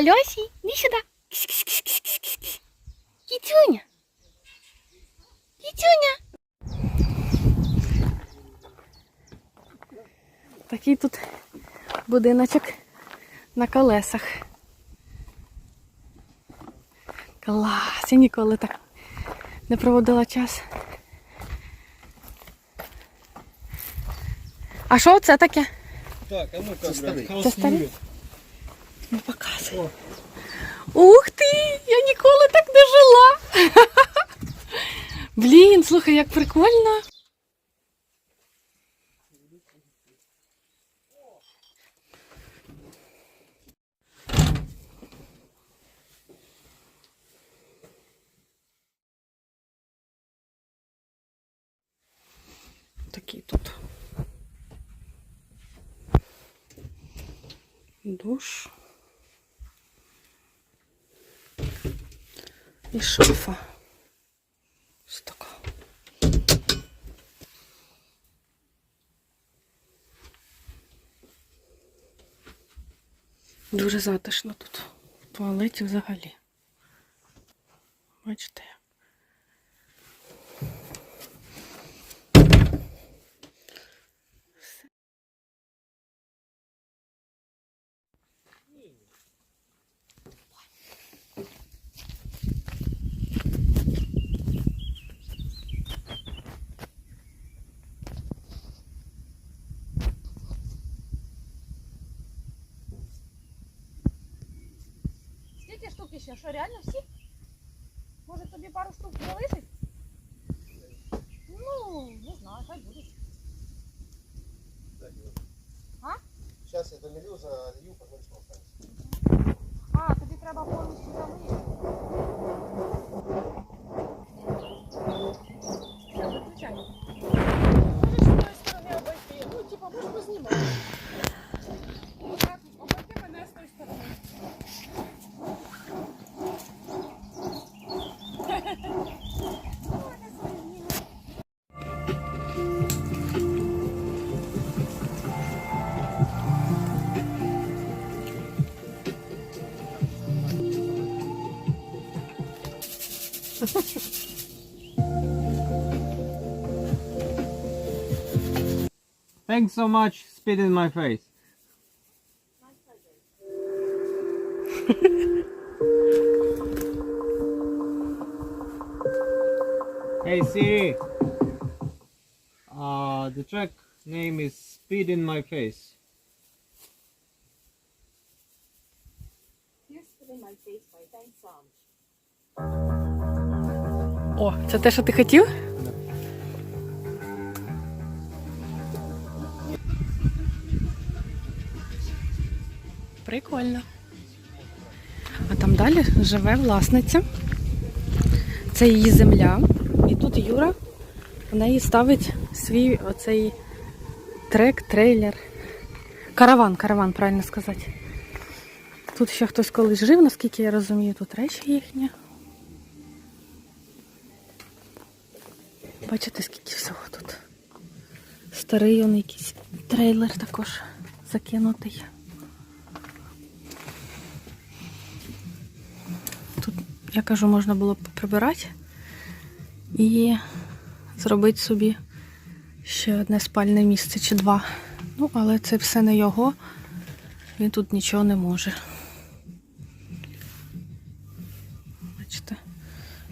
Іди сюди. Кш-кш-кш-кш-кш-кш. Кітюня. Кітюня. Такий тут будиночок на колесах. Клас, я ніколи так не проводила час. А що це таке? Так, а ну-ка, Це старий. блядь, Це старий? хаос Ну, показуй. Ух ти! Я ніколи так не жила. Блін, слухай, як прикольно. Такий тут. Душ. І шафа. Ось така. Дуже затишно тут. В туалеті взагалі. Бачите? як. Скільки штук ще? Що, реально всі? Може тобі пару штук залишить? Ну, не знаю, хай буде. А? Сейчас я домелю, залью, посмотрим, что останется. А, тобі треба повністю замити. Все, виключай. Можеш з тої сторони обійти. Ну, типа, можеш познімати. Thanks so much, spit in my face. hey Siri. Uh, the track name is Spit in My Face. О, це те, що ти хотів? Прикольно. А там далі живе власниця. Це її земля. І тут Юра в неї ставить свій оцей трек, трейлер. Караван, караван, правильно сказати. Тут ще хтось колись жив, наскільки я розумію, тут речі їхні. Бачите, скільки всього тут. Старий он якийсь трейлер також закинутий. Я кажу, можна було б прибирати і зробити собі ще одне спальне місце чи два. Ну, але це все не його. Він тут нічого не може. Бачите?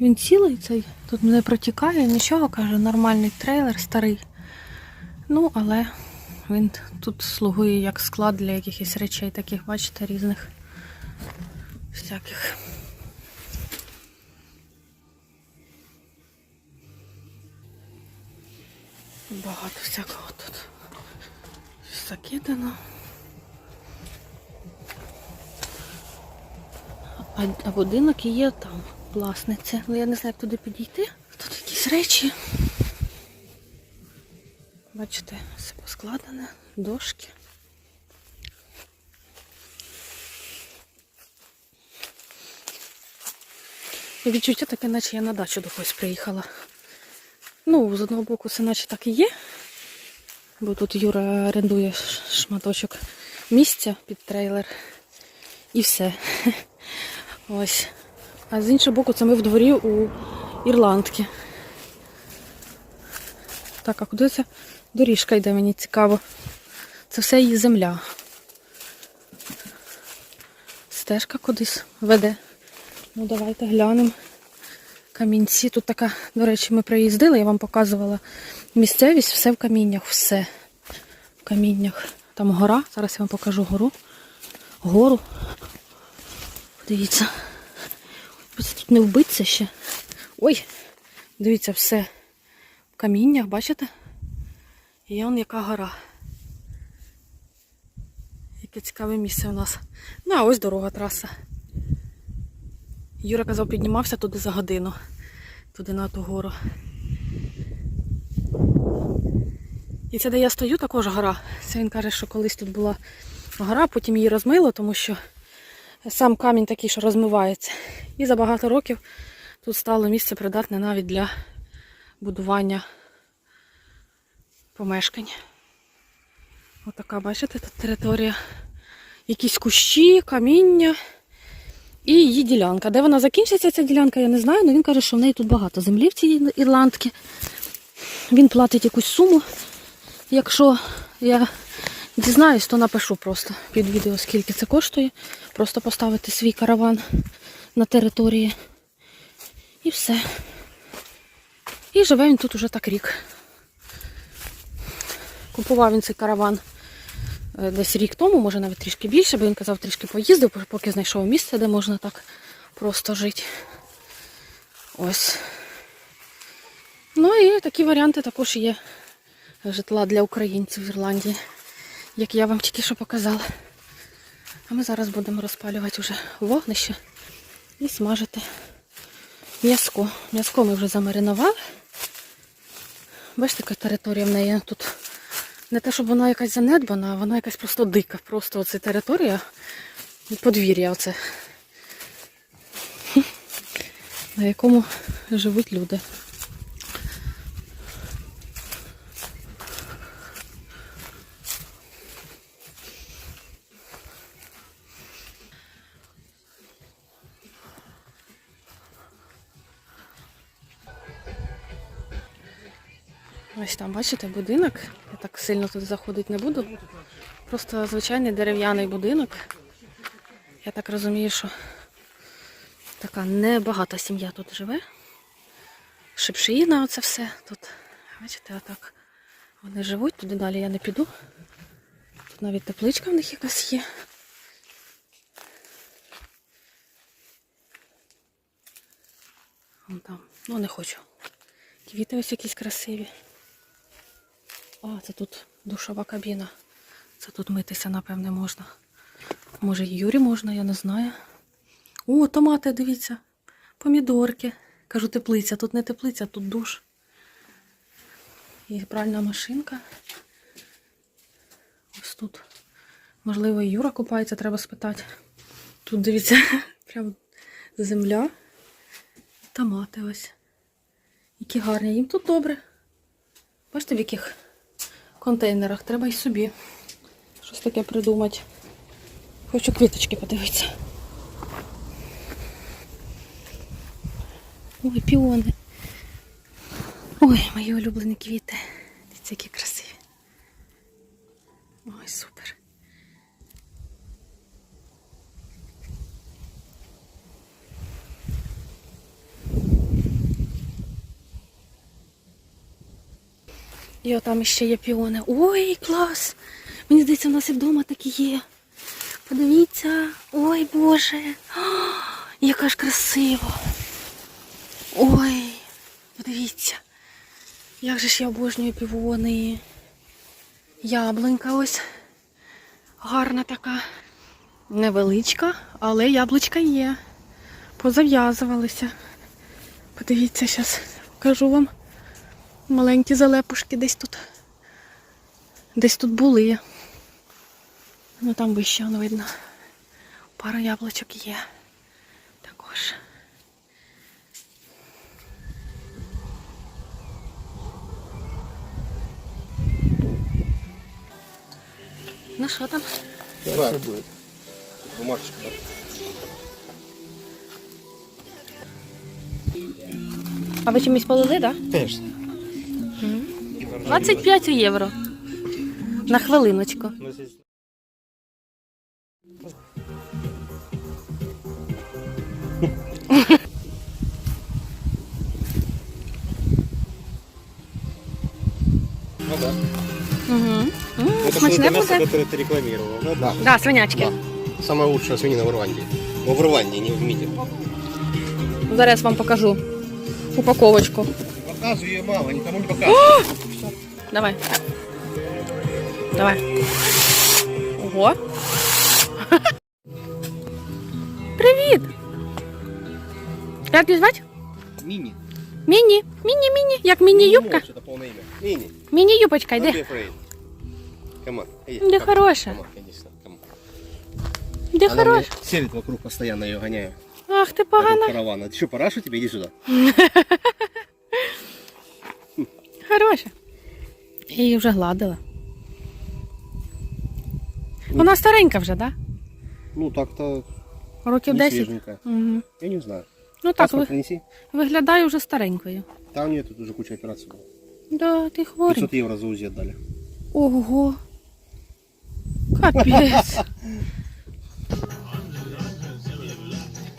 Він цілий цей, тут не протікає, нічого, каже, нормальний трейлер, старий. Ну, але він тут слугує як склад для якихось речей, таких, бачите, різних всяких. Багато всякого тут закидано. А, а будинок є там, власниця. Ну я не знаю, як туди підійти. Тут якісь речі. Бачите, все поскладене, дошки. І відчуття таке, наче я на дачу до когось приїхала. Ну, з одного боку, це наче так і є. Бо тут Юра орендує шматочок місця під трейлер. І все. Ось. А з іншого боку, це ми в дворі у ірландки. Так, а куди ця доріжка йде, мені цікаво. Це все її земля. Стежка кудись веде. Ну, давайте глянемо. Камінці. Тут така, до речі, ми приїздили, я вам показувала місцевість, все в каміннях, все в каміннях. Там гора, зараз я вам покажу гору. Гору. Дивіться. Ось Тут не вбиться ще. Ой, дивіться, все в каміннях, бачите? І он яка гора. Яке цікаве місце у нас. Ну, а ось дорога, траса. Юра казав, піднімався туди за годину. Туди на ту гору. І це де я стою, також гора. Це він каже, що колись тут була гора, потім її розмило, тому що сам камінь такий, що розмивається. І за багато років тут стало місце придатне навіть для будування помешкань. Отака, бачите, тут територія. Якісь кущі, каміння і її ділянка. Де вона закінчиться, ця ділянка, я не знаю, але він каже, що в неї тут багато землі в цій ірландці. Він платить якусь суму. Якщо я дізнаюсь, то напишу просто під відео, скільки це коштує. Просто поставити свій караван на території. І все. І живе він тут уже так рік. Купував він цей караван десь рік тому, може навіть трішки більше, бо він казав, трішки поїздив, поки знайшов місце, де можна так просто жити. Ось. Ну і такі варіанти також є житла для українців в Ірландії, як я вам тільки що показала. А ми зараз будемо розпалювати вже вогнище і смажити м'язко. М'язко ми вже замаринували. Бачите, яка територія в неї тут. Не те, щоб вона якась занедбана, а вона якась просто дика. Просто оце територія, подвір'я оце, на якому живуть люди. Ось там, бачите, будинок. Я так сильно тут заходити не буду. Просто звичайний дерев'яний будинок. Я так розумію, що така небагата сім'я тут живе. Шипшиїна оце все тут. Бачите, отак. Вони живуть, туди далі я не піду. Тут навіть тепличка в них якась є. Вон там. Ну не хочу. Квіти ось якісь красиві. А, це тут душова кабіна. Це тут митися, напевне, можна. Може, Юрі можна, я не знаю. О, томати, дивіться. Помідорки. Кажу, теплиця. Тут не теплиця, тут душ. І пральна машинка. Ось тут. Можливо, і Юра купається, треба спитати. Тут дивіться, прям земля. Томати ось. Які гарні. Їм тут добре. Бачите, в яких контейнерах. Треба й собі щось таке придумати. Хочу квіточки подивитися. Ой, піони. Ой, мої улюблені квіти. Дивіться, які красиві. Ой, супер. І отам ще є піони. Ой, клас! Мені здається, в нас і вдома такі є. Подивіться. Ой, Боже. О, яка ж красива. Ой, подивіться. Як же ж я обожнюю півони. Яблунька ось. Гарна така. Невеличка, але яблучка є. Позав'язувалися. Подивіться, зараз покажу вам. Маленькі залепушки десь тут. Десь тут були. Ну там вище воно видно. Пара яблучок є. Також. Ну що там? Два. Бумажечку. да? А ви чимось полили, так? Конечно. 25 євро. На хвилиночку. Ну, здесь... Ну да. Угу. Это Смачне что-то мясо, буде? которое ты рекламировал. Ну да. Да, свинячки. Самая лучшая свинина в Ирландии. Ну, в Ирландии, не в МИДе. Зараз вам покажу упаковочку. Показываю ее мало, никому не показываю. Давай. Давай. Ого. Привіт! Як тебе звати? Мини. Міні. Міні, міні. Як міні-юбка. Это полное имя. Мини. Міні-юбочка, Don't йди. be afraid. Come on. Эй, Да come on, хорошая. come on, конечно, come on. Іди Она хорош. мне селит вокруг, постоянно ее гоняю. Ах, ти Вокруг погана. каравана. Ты что, парашу тебе? Иди сюда. Хороша. Я її вже гладила. Вона старенька вже, так? Ну, так-то Років не 10. Угу. Я не знаю. Ну так, ви, принеси. виглядає вже старенькою. Там нет, тут уже куча операций было. Да, ти хворий. 500 евро за УЗИ отдали. Ого. Капець.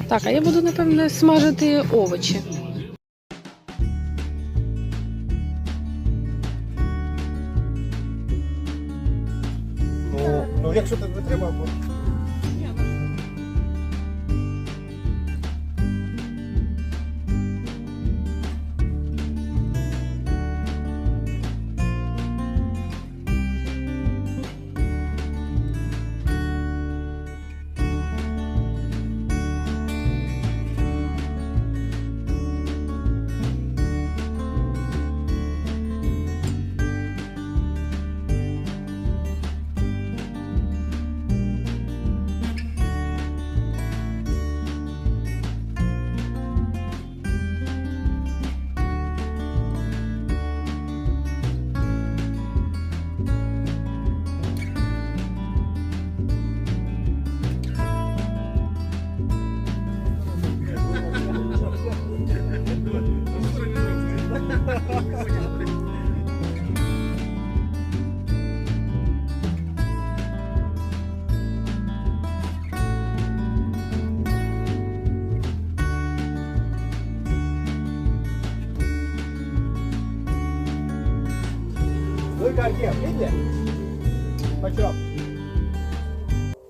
Так, а я буду, напевне, смажити овочі. Якщо так не треба,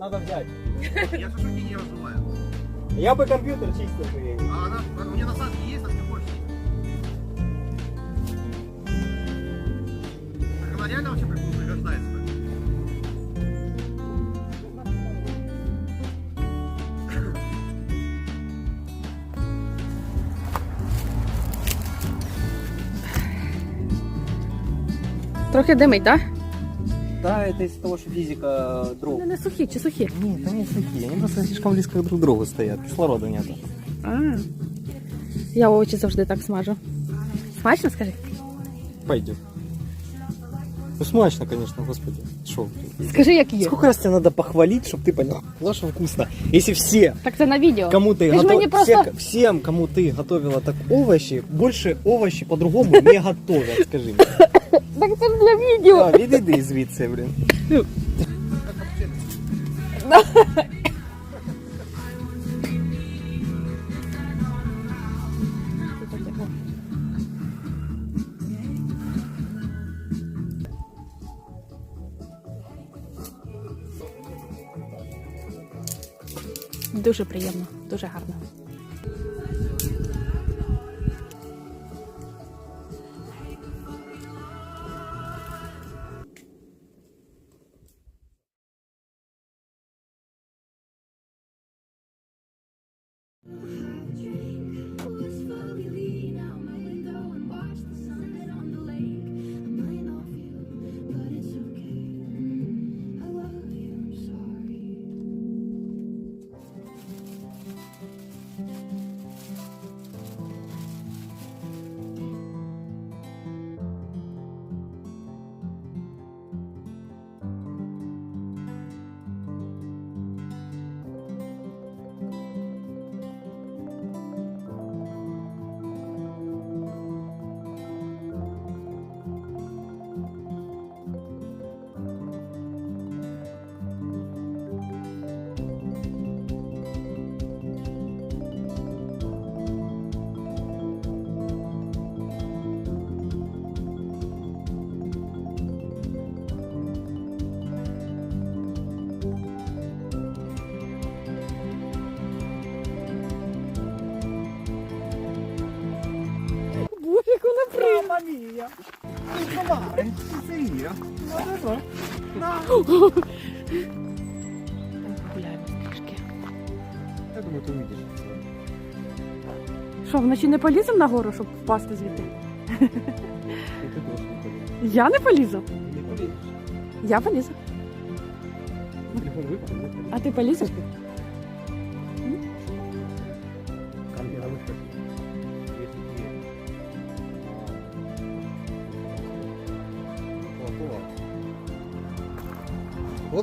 Надо взять. Я шашлыки не разумаю. Я бы компьютер чистил бы ей. А она, у нее насадки есть, а мне больше. Так она реально вообще пригождается? Трохи димить, так? Да, это из-за того, что физика дров. Вони не сухі чи сухі? Нет, они сухие. Они просто слишком близко друг к другу стоят. Кислорода нет. А. Я овочі завжди так смажу. Смачно, скажи? Пойдет. Ну смачно, конечно, господи. Шо? Скажи, як є. Сколько раз тебе надо похвалить, чтобы ты понял, что вкусно? Если все, Так це на відео. кому ты, Ты ж готов- мне просто- все- всем, кому ты готовила так овощи, больше овощи по-другому не готовят, скажи мне. Так це ж для відео. А, Іди іди звідси, блін. Дуже приємно, дуже гарно. Drink was out my window and watch the sun on the Сирія! Погуляємо трішки. Я думаю, ти увидиш. Що, вночі не поліземо на гору, щоб впасти звідти? І ти теж не. Я не полізу. Не полізеш. Я полізу. Телефон випав, не. А ти полізеш?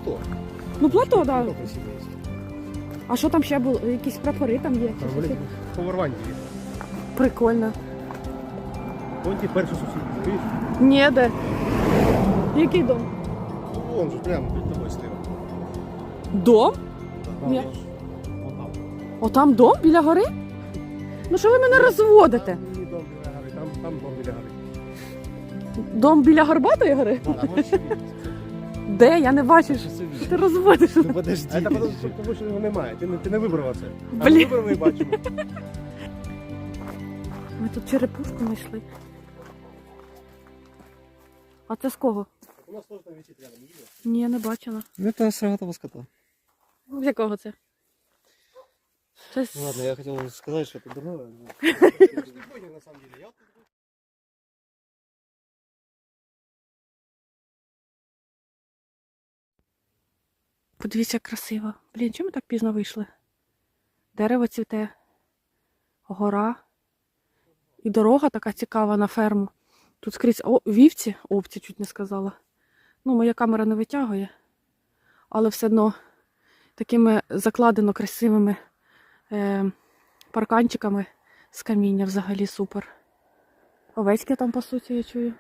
Плато. Ну, плато, так. Есть. А що там ще було? Якісь прапори там є? По Варванді. Прикольно. Вон ті перші сусіди. Ні, де? Який дом? Вон же прямо перед тобою стояв. Дом? Ні. Отам дом біля гори? Ну що ви мене розводите? Там дом біля гори, там, там дом біля гори. Дом біля Горбатої гори? Да, видно. Де? Я не бачу. що Часы Ти розводиш. Ну подожди. А це тому, що- тому що його немає. Ти не, ти не вибрала це. А Блін. ми вибрали і бачимо. Ми тут черепушку знайшли. А це з кого? У нас теж там висить рядом, видела? Ні, не бачила. Это с рогатого скота. З якого це? Це з... Ну ладно, я хотел сказать, что это дурное. но- Я ж не понял, на самом деле. Я Подивіться, як красиво. Блін, чому ми так пізно вийшли? Дерево цвіте, гора. І дорога така цікава на ферму. Тут скрізь о, вівці, овці чуть не сказала. Ну, моя камера не витягує, але все одно такими закладено красивими е, парканчиками з каміння взагалі супер. Овечки там пасуться, я чую.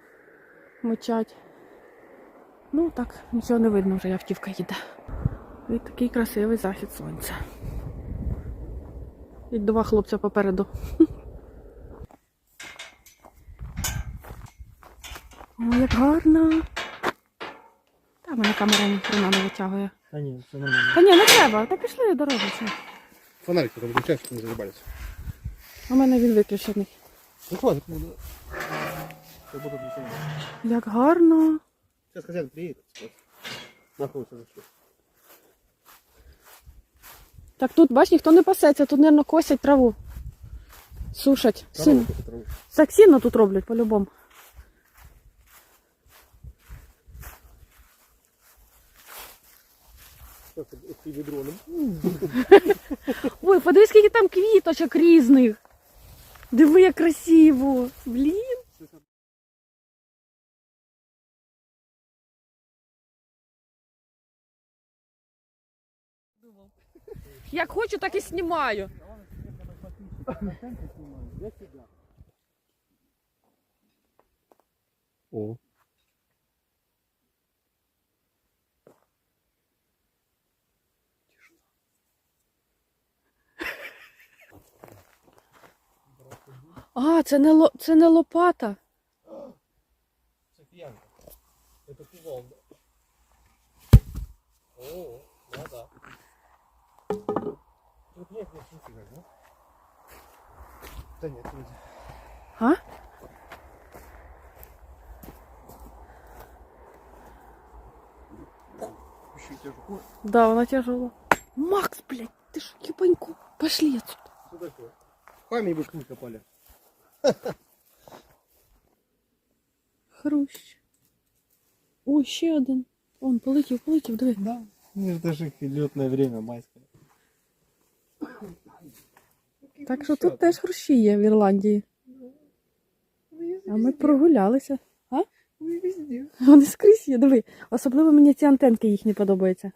Мочать. Ну так, нічого не видно, вже автівка їде. І такий красивий захід сонця. І два хлопця попереду. О, як гарно. Та мене камера ніхрена не витягує. Да нет, все нормально. Та ні, не треба, та пішли дорогу. Це. Фонарик только выключай, чтобы не зажибались. У мене він виключений. Ну хватит. Я буду ближе. Як гарно. Сейчас хозяин приедет. Находится за что. Так тут, бач, ніхто не пасеться, тут, мабуть, косять траву. Сушать. Сіно. Так сіно тут роблять по-любому. Ой, подивись, скільки там квіточок різних. Диви, як красиво. Блін. Як хочу, так і знімаю. О. А, це не, ло... це не лопата. Это пьянка. Это кувалда. О, ну да. Тут нет, нет, нифига, да? Да нет, нет. А? Еще тяжело. Да, вона тяжела. Макс, блядь, ти ж ебанько. Пошли отсюда. Что такое? Память бы книг копали. Хрущ. Ой, ще один. Он полетів, полетів, диви. Да. Это же летное время майское. Так що тут теж хрущі є в Ірландії. А ми прогулялися. А? Вони скрізь є, диви. Особливо мені ці антенки їхні подобаються.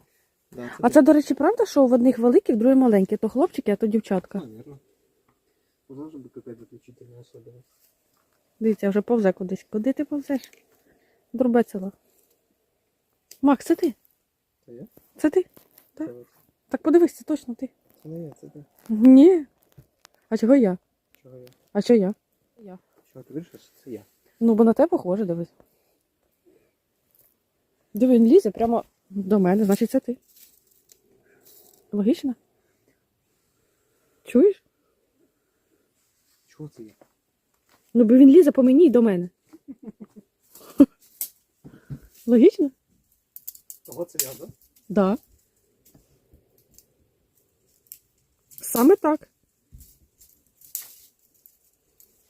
А це, до речі, правда, що в одних великі, в других маленькі. То хлопчики, а то дівчатка. Дивіться, вже повзе кудись. Куди ти повзеш? Дурбецело. Макс, це ти? Це я? Це ти? Так. Так подивись, це точно ти. Це не я, це ти. Ні. А чого я? Чого я? А що я? Я. Чего ты видишь, что это я? Ну, бо на тебе похоже, дивись. Диви, він лізе прямо до мене, значить це ти. Логічно? Чуєш? Чего ты я? Ну, бо він лізе по мені і до мене. Логічно? Вот я, да? Да. Саме так.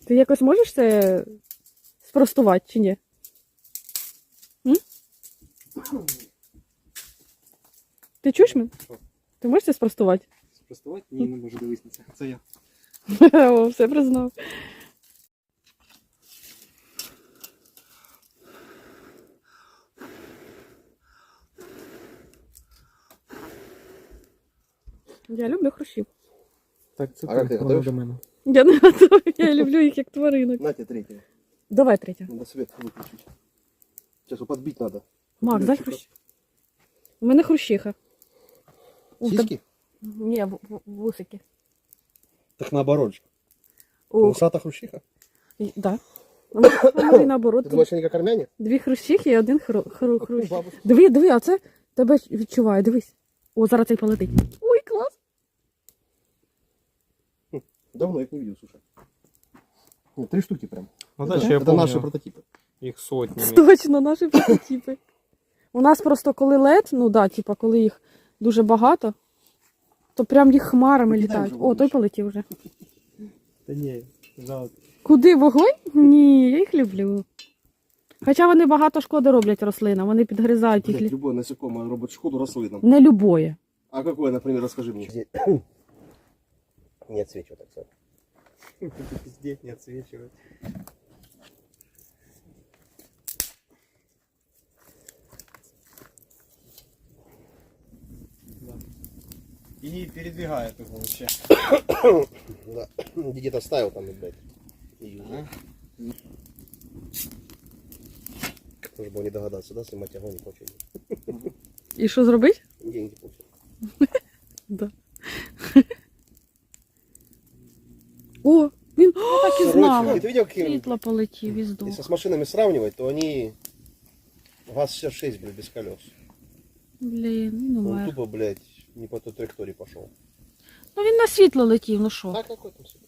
Ти якось можеш це спростувати чи ні? М? Ти чуєш мене? Що? Ти можеш це спростувати? Спростувати? Ні, не можу дивитися. Це я. О, все признав. Я люблю хрущів. Так, це А як ти готуєш? до мене. Я не готова, я люблю їх як тваринок. Нате третье. Давай третя. Надо свет выключить. Сейчас его подбить надо. Мак, дай хрущ. У мене хрущиха. У, Сиськи? Ні, в- в- вусики. Так наоборот. О, Усата хрущиха? і- да. Може- а може і наоборот. Ты думаешь, они как армяне? Дві хрущихи і один хру, хру, хрущ. Диви, диви, а це тебе відчуває, дивись. О, зараз цей полетить. Ой, клас. Давно их не видел, слушай. Нет, три штуки прям. Ну, это дальше я это помню. наши прототипы. Їх сотнями. Точно, наші прототипи. У нас просто коли лед, ну да, типа, коли їх дуже багато, то прям їх хмарами Викидай літають. вже О, той вогнище. полетів вже. Та ні, жалко. Куди вогонь? Ні, я їх люблю. Хоча вони багато шкоди роблять рослинам, вони підгризають їх. Блядь, лі- любое насекомое робот шкоду рослинам. Не любое. А какое, например, расскажи мне. Не отсвечивай так сразу. Пиздеть не отсвечивать. И передвигает его вообще. Да. Где-то ставил там, блядь. И. Тоже было не догадаться, да, снимать огонь и прочее. І що зробити? Деньги знала. ты видел, какие... Світло полетів і здох. Если с машинами сравнивать, то они... ГАЗ-66, блядь, без колес. Блін, ну Он мер. тупо, блядь, не по той траектории пошел. Ну він на світло летів, ну що? А какой там себе?